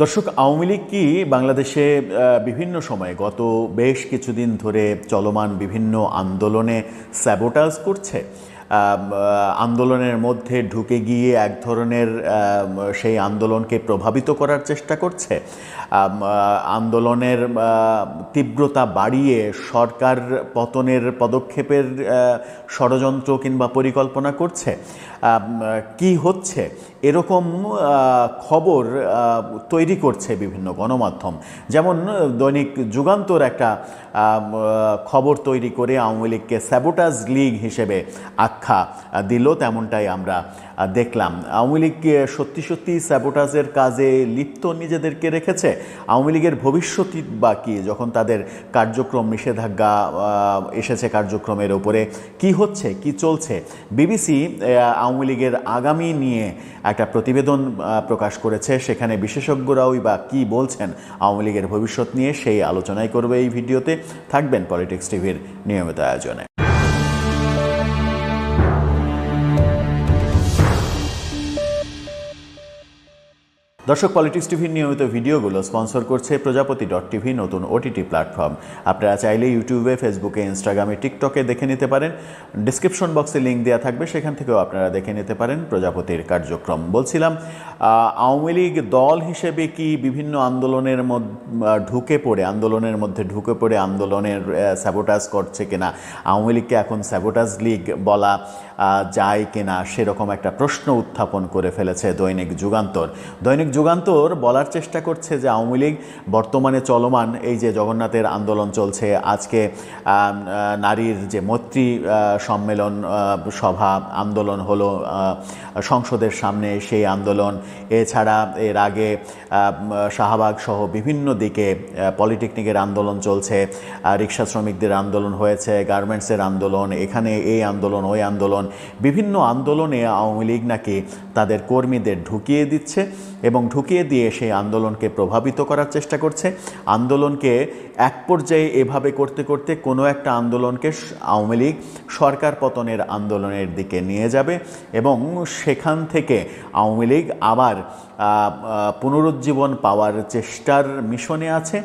দর্শক, আওয়ামী লীগ কি বাংলাদেশে বিভিন্ন সময়ে গত বেশ কিছুদিন ধরে চলমান বিভিন্ন আন্দোলনে স্যাবোটাজ করছে? আন্দোলনের মধ্যে ঢুকে গিয়ে এক ধরনের সেই আন্দোলনকে প্রভাবিত করার চেষ্টা করছে। আন্দোলনের তীব্রতা বাড়িয়ে সরকার পতনের পদক্ষেপের ষড়যন্ত্র কিংবা পরিকল্পনা করছে। কি হচ্ছে? এরকম খবর তৈরি করছে বিভিন্ন গণমাধ্যম। যেমন দৈনিক যুগান্তর একটা খবর তৈরি করে আওয়ামী লীগকে স্যাবোটাজ লীগ হিসেবে আখ্যা দিল, তেমনটাই আমরা দেখলাম। আওয়ামী লীগ সত্যি সত্যি স্যাবোটাজের কাজে লিপ্ত নিজেদেরকে রেখেছে। আওয়ামী লীগের ভবিষ্যৎ বা কী, যখন তাদের কার্যক্রম নিষেধাজ্ঞা এসেছে কার্যক্রমের ওপরে কি হচ্ছে, কি চলছে? বিবিসি আওয়ামী লীগের আগামী নিয়ে একটা প্রতিবেদন প্রকাশ করেছে। সেখানে বিশেষজ্ঞরাই বা কি বলছেন আওয়ামী লীগের ভবিষ্যৎ নিয়ে, সেই আলোচনাই করবে এই ভিডিওতে। থাকবেন পলিটিক্স টিভির নিয়মিত আয়োজনে। দর্শক পলিটিক্স টিভির নিয়মিত ভিডিওগুলো স্পন্সর করছে প্রজাপতি ডট টিভি নতুন ওটিটি প্ল্যাটফর্ম আপনারা চাইলে ইউটিউবে ফেসবুকে ইনস্টাগ্রামে টিকটকে দেখে নিতে পারেন। ডিসক্রিপশন বক্সে লিঙ্ক দেওয়া থাকবে, সেখান থেকেও আপনারা দেখে নিতে পারেন প্রজাপতির কার্যক্রম। বলছিলাম আওয়ামী লীগ দল হিসেবে কি বিভিন্ন আন্দোলনের ঢুকে পড়ে, আন্দোলনের মধ্যে ঢুকে পড়ে আন্দোলনের স্যাবোটাজ করছে কিনা? আওয়ামী লীগকে এখন স্যাবোটাজ লীগ বলা যায় কিনা? সেরকম একটা প্রশ্ন উত্থাপন করে ফেলেছে দৈনিক যুগান্তর। দৈনিক যুগান্তর বলার চেষ্টা করছে যে আওয়ামী লীগ বর্তমানে চলমান এই যে জগন্নাথের আন্দোলন চলছে, আজকে নারীর যে মৈত্রী সম্মেলন সভা, আন্দোলন হলো সংসদের সামনে সেই আন্দোলন। এছাড়া এর আগে শাহবাগ সহ বিভিন্ন দিকে পলিটেকনিকের আন্দোলন চলছে রিক্সা শ্রমিকদের আন্দোলন হয়েছে, গার্মেন্টসের আন্দোলন, এখানে এই আন্দোলন, ওই আন্দোলন, বিভিন্ন আন্দোলনে আওয়ামী লীগ নাকি তাদের কর্মীদের ঢুকিয়ে দিচ্ছে। এবং ঢুকিয়ে দিয়ে সেই আন্দোলনকে প্রভাবিত করার চেষ্টা করছে। আন্দোলনকে এক পর্যায়ে এভাবে করতে করতে কোনো একটা আন্দোলনকে আওয়ামী লীগ সরকার পতনের আন্দোলনের দিকে নিয়ে যাবে এবং সেখান থেকে আওয়ামী লীগ আবার পুনরুজ্জীবন পাওয়ার চেষ্টার মিশনে আছে।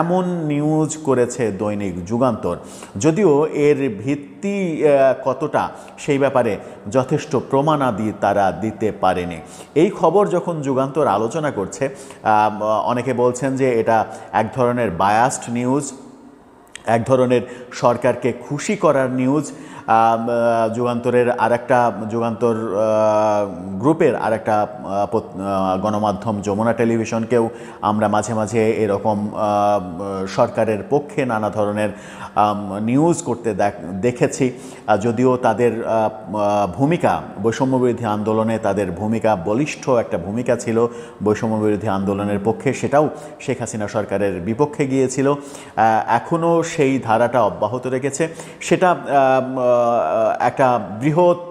এমন নিউজ করেছে দৈনিক যুগান্তর। যদিও এর ভিত্তি কতটা সেই ব্যাপারে যথেষ্ট প্রমাণাদি তারা দিতে পারেনি। এই খবর যখন যুগান্তর আলোচনা করছে অনেকে বলছেন যে এটা এক ধরনের বায়াস্ট নিউজ এক ধরনের সরকারকে খুশি করার নিউজ যুগান্তরের আরেকটা যুগান্তর গ্রুপের পত- আহ, গণমাধ্যম যমুনা টেলিভিশনকেও আমরা মাঝে মাঝে এরকম সরকারের পক্ষে নানা ধরনের নিউজ করতে দেখ- দেখেছি। যদিও তাদের ভূমিকা বৈষম্য বিরোধী আন্দোলনে তাদের ভূমিকা বলিষ্ঠ একটা ভূমিকা ছিল বৈষম্য বিরোধী আন্দোলনের পক্ষে সেটাও শেখ হাসিনা সরকারের বিপক্ষে গিয়েছিল। এখনও সেই ধারাটা অব্যাহত রেখেছে। সেটা একটা বৃহৎ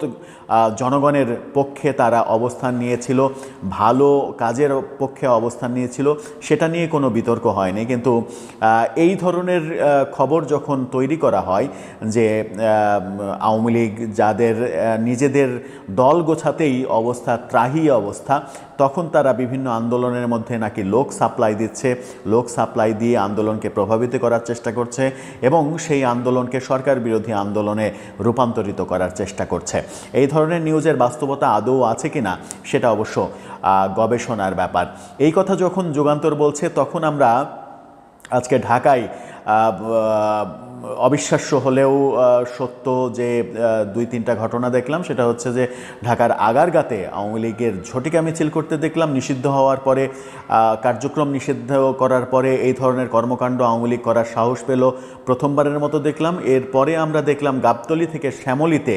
জনগণের পক্ষে তারা অবস্থান নিয়েছিল, ভালো কাজের পক্ষে অবস্থান নিয়েছিল, সেটা নিয়ে কোনো বিতর্ক হয়নি। কিন্তু এই ধরনের খবর যখন তৈরি করা হয় যে আওয়ামী লীগ যাদের নিজেদের দল গোছাতেই অবস্থা, ত্রাহি অবস্থা তখন তারা বিভিন্ন আন্দোলনের মধ্যে নাকি লোক সাপ্লাই দিচ্ছে, লোক সাপ্লাই দিয়ে আন্দোলনকে প্রভাবিত করার চেষ্টা করছে এবং সেই আন্দোলনকে সরকার বিরোধী আন্দোলনে রূপান্তরিত করার চেষ্টা করছে। এই ধরনের নিউজের বাস্তবতা আদৌ আছে কিনা সেটা অবশ্য গবেষণার ব্যাপার। এই কথা যখন যুগান্তর বলছে, তখন আমরা আজকে ঢাকায় অবিশ্বাস্য হলেও সত্য যে দুই তিনটা ঘটনা দেখলাম, সেটা হচ্ছে যে ঢাকার আগারগাতে আওয়ামী লীগের ঝটিকা মিছিল করতে দেখলাম, নিষিদ্ধ হওয়ার পরে কার্যক্রম নিষিদ্ধ করার পরে এই ধরনের কর্মকাণ্ড আওয়ামী লীগ করার সাহস পেল। প্রথমবারের মতো দেখলাম, এরপরে আমরা দেখলাম গাবতলি থেকে শ্যামলিতে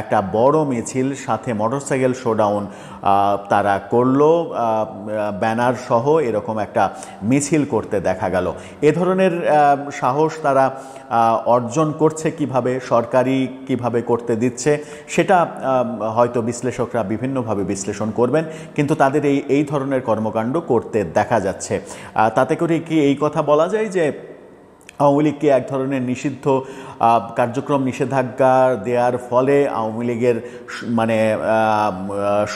একটা বড় মিছিল, সাথে মোটরসাইকেল শোডাউন তারা করল ব্যানার সহ এরকম একটা মিছিল করতে দেখা গেল। এ ধরনের সাহস তারা আহ, অর্জন করছে কীভাবে সরকারি কীভাবে করতে দিচ্ছে সেটা হয়তো বিশ্লেষকরা বিভিন্নভাবে বিশ্লেষণ করবেন কিন্তু তাদের এই এই ধরনের কর্মকাণ্ড করতে দেখা যাচ্ছে। তাতে করে কি এই কথা বলা যায় যে আওয়ামী লীগকে এক ধরনের নিষিদ্ধ কার্যক্রম নিষেধাজ্ঞা দেওয়ার ফলে আওয়ামী লীগের মানে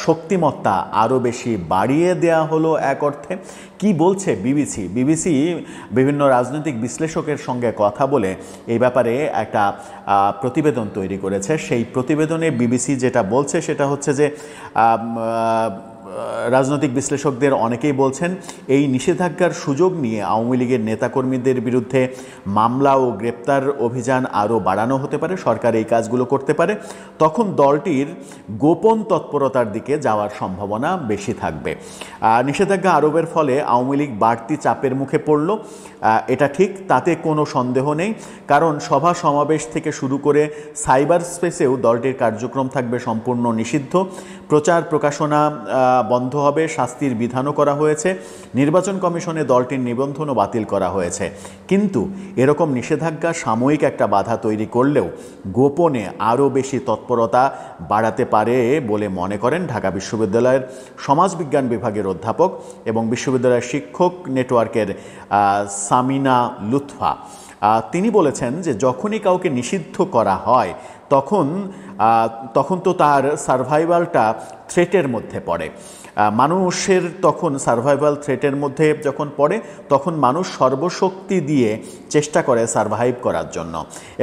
শক্তিমত্তা আরও বেশি বাড়িয়ে দেয়া হলো এক অর্থে। কি বলছে বিবিসি? বিবিসি বিভিন্ন রাজনৈতিক বিশ্লেষকের সঙ্গে কথা বলে এই ব্যাপারে একটা প্রতিবেদন তৈরি করেছে। সেই প্রতিবেদনে বিবিসি যেটা বলছে সেটা হচ্ছে যে রাজনৈতিক বিশ্লেষকদের অনেকেই বলছেন, এই নিষেধাজ্ঞার সুযোগ নিয়ে আওয়ামী লীগের নেতাকর্মীদের বিরুদ্ধে মামলা ও গ্রেপ্তার অভিযান আরও বাড়ানো হতে পারে, সরকার এই কাজগুলো করতে পারে। তখন দলটির গোপন তৎপরতার দিকে যাওয়ার সম্ভাবনা বেশি থাকবে। নিষেধাজ্ঞা আরোপের ফলে আওয়ামী লীগ বাড়তি চাপের মুখে পড়ল। এটা ঠিক, তাতে কোনো সন্দেহ নেই, কারণ সভা সমাবেশ থেকে শুরু করে সাইবার স্পেসেও দলটির কার্যক্রম থাকবে সম্পূর্ণ নিষিদ্ধ। প্রচার প্রকাশনা বন্ধ হবে, শাস্তির বিধানও করা হয়েছে, নির্বাচন কমিশনে দলটির নিবন্ধনও বাতিল করা হয়েছে। কিন্তু এরকম নিষেধাজ্ঞা সাময়িক একটা বাধা তৈরি করলেও গোপনে আরও বেশি তৎপরতা বাড়াতে পারে বলে মনে করেন ঢাকা বিশ্ববিদ্যালয়ের সমাজবিজ্ঞান বিভাগের অধ্যাপক এবং বিশ্ববিদ্যালয়ের শিক্ষক নেটওয়ার্কের সামিনা লুৎফা। তিনি বলেছেন যে যখনই কাউকে নিষিদ্ধ করা হয়, তখন তখন তো তার সার্ভাইভালটা থ্রেটের মধ্যে পড়ে। মানুষের তখন সার্ভাইভাল থ্রেটের মধ্যে যখন পড়ে, তখন মানুষ সর্বশক্তি দিয়ে চেষ্টা করে সার্ভাইভ করার জন্য।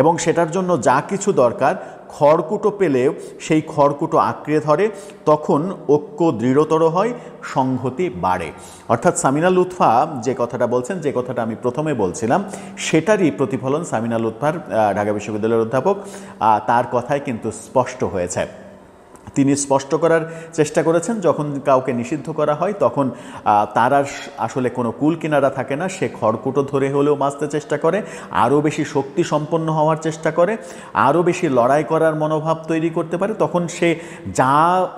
এবং সেটার জন্য যা কিছু দরকার, খড়কুটো পেলেও সেই খড়কুটো আঁকড়ে ধরে, তখন ঐক্য দৃঢ়তর হয়, সংহতি বাড়ে। অর্থাৎ সামিনা লুৎফা যে কথাটা বলছেন, যে কথাটা আমি প্রথমে বলছিলাম, সেটারই প্রতিফলন সামিনা লুৎফার ঢাকা বিশ্ববিদ্যালয়ের অধ্যাপক তার কথায় কিন্তু স্পষ্ট হয়েছে। তিনি স্পষ্ট করার চেষ্টা করেছেন, যখন কাউকে নিষিদ্ধ করা হয়, তখন তার আর আসলে কোনো কুল কিনারা থাকে না। সে খড়কুটো ধরে হলেও বাঁচতে চেষ্টা করে, আরও বেশি শক্তি সম্পন্ন হওয়ার চেষ্টা করে, আরও বেশি লড়াই করার মনোভাব তৈরি করতে পারে। তখন সে যা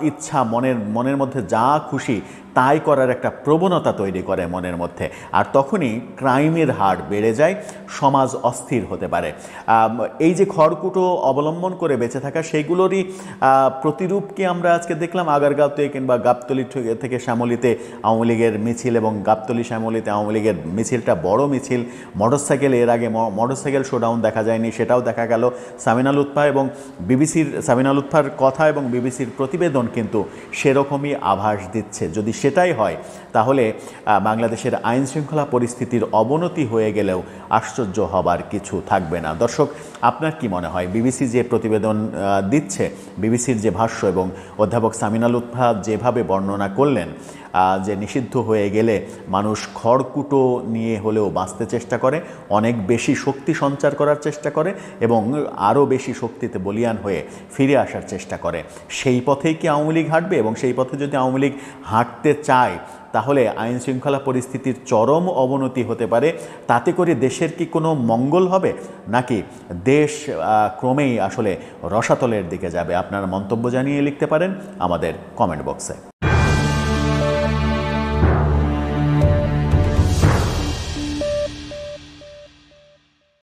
ইচ্ছা, মনের মনের মধ্যে যা খুশি তাই করার একটা প্রবণতা তৈরি করে মনের মধ্যে। আর তখনই ক্রাইমের হার বেড়ে যায়, সমাজ অস্থির হতে পারে। এই যে খড়কুটো অবলম্বন করে বেঁচে থাকা সেইগুলোরই প্রতিরূপকে আমরা আজকে দেখলাম। আগারগাঁওতে কিংবা গাবতলি থেকে- থেকে শ্যামলিতে আওয়ামী লীগের মিছিল এবং গাবতলি শ্যামলিতে আওয়ামী লীগের মিছিলটা বড় মিছিল। মোটরসাইকেল, এর আগে মোটরসাইকেল শোডাউন দেখা যায়নি, সেটাও দেখা গেল। সামিনা লুৎফা এবং বিবিসির, সামিনা লুৎফার কথা এবং বিবিসির প্রতিবেদন কিন্তু সেরকমই আভাস দিচ্ছে। যদি সেটাই হয়। তাহলে বাংলাদেশের আইনশৃঙ্খলা পরিস্থিতির অবনতি হয়ে গেলেও আশ্চর্য হবার কিছু থাকবে না। দর্শক, আপনার কি মনে হয়? বিবিসি যে প্রতিবেদন দিচ্ছে, বিবিসির যে ভাষ্য এবং অধ্যাপক সামিনাল লুৎফা যেভাবে বর্ণনা করলেন যে নিষিদ্ধ হয়ে গেলে মানুষ খড়কুটো নিয়ে হলেও বাঁচতে চেষ্টা করে, অনেক বেশি শক্তি সঞ্চার করার চেষ্টা করে এবং আরও বেশি শক্তিতে বলিয়ান হয়ে ফিরে আসার চেষ্টা করে। সেই পথেই কি আওয়ামী লীগ হাঁটবে এবং সেই পথে যদি আওয়ামী লীগ হাঁটতে চায় তাহলে আইন শৃঙ্খলা পরিস্থিতির চরম অবনতি হতে পারে। তাতে করে দেশের কি কোনো মঙ্গল হবে? নাকি দেশ ক্রমেই আসলে রসাতলের দিকে যাবে? আপনার মন্তব্য জানিয়ে লিখতে পারেন আমাদের কমেন্ট বক্সে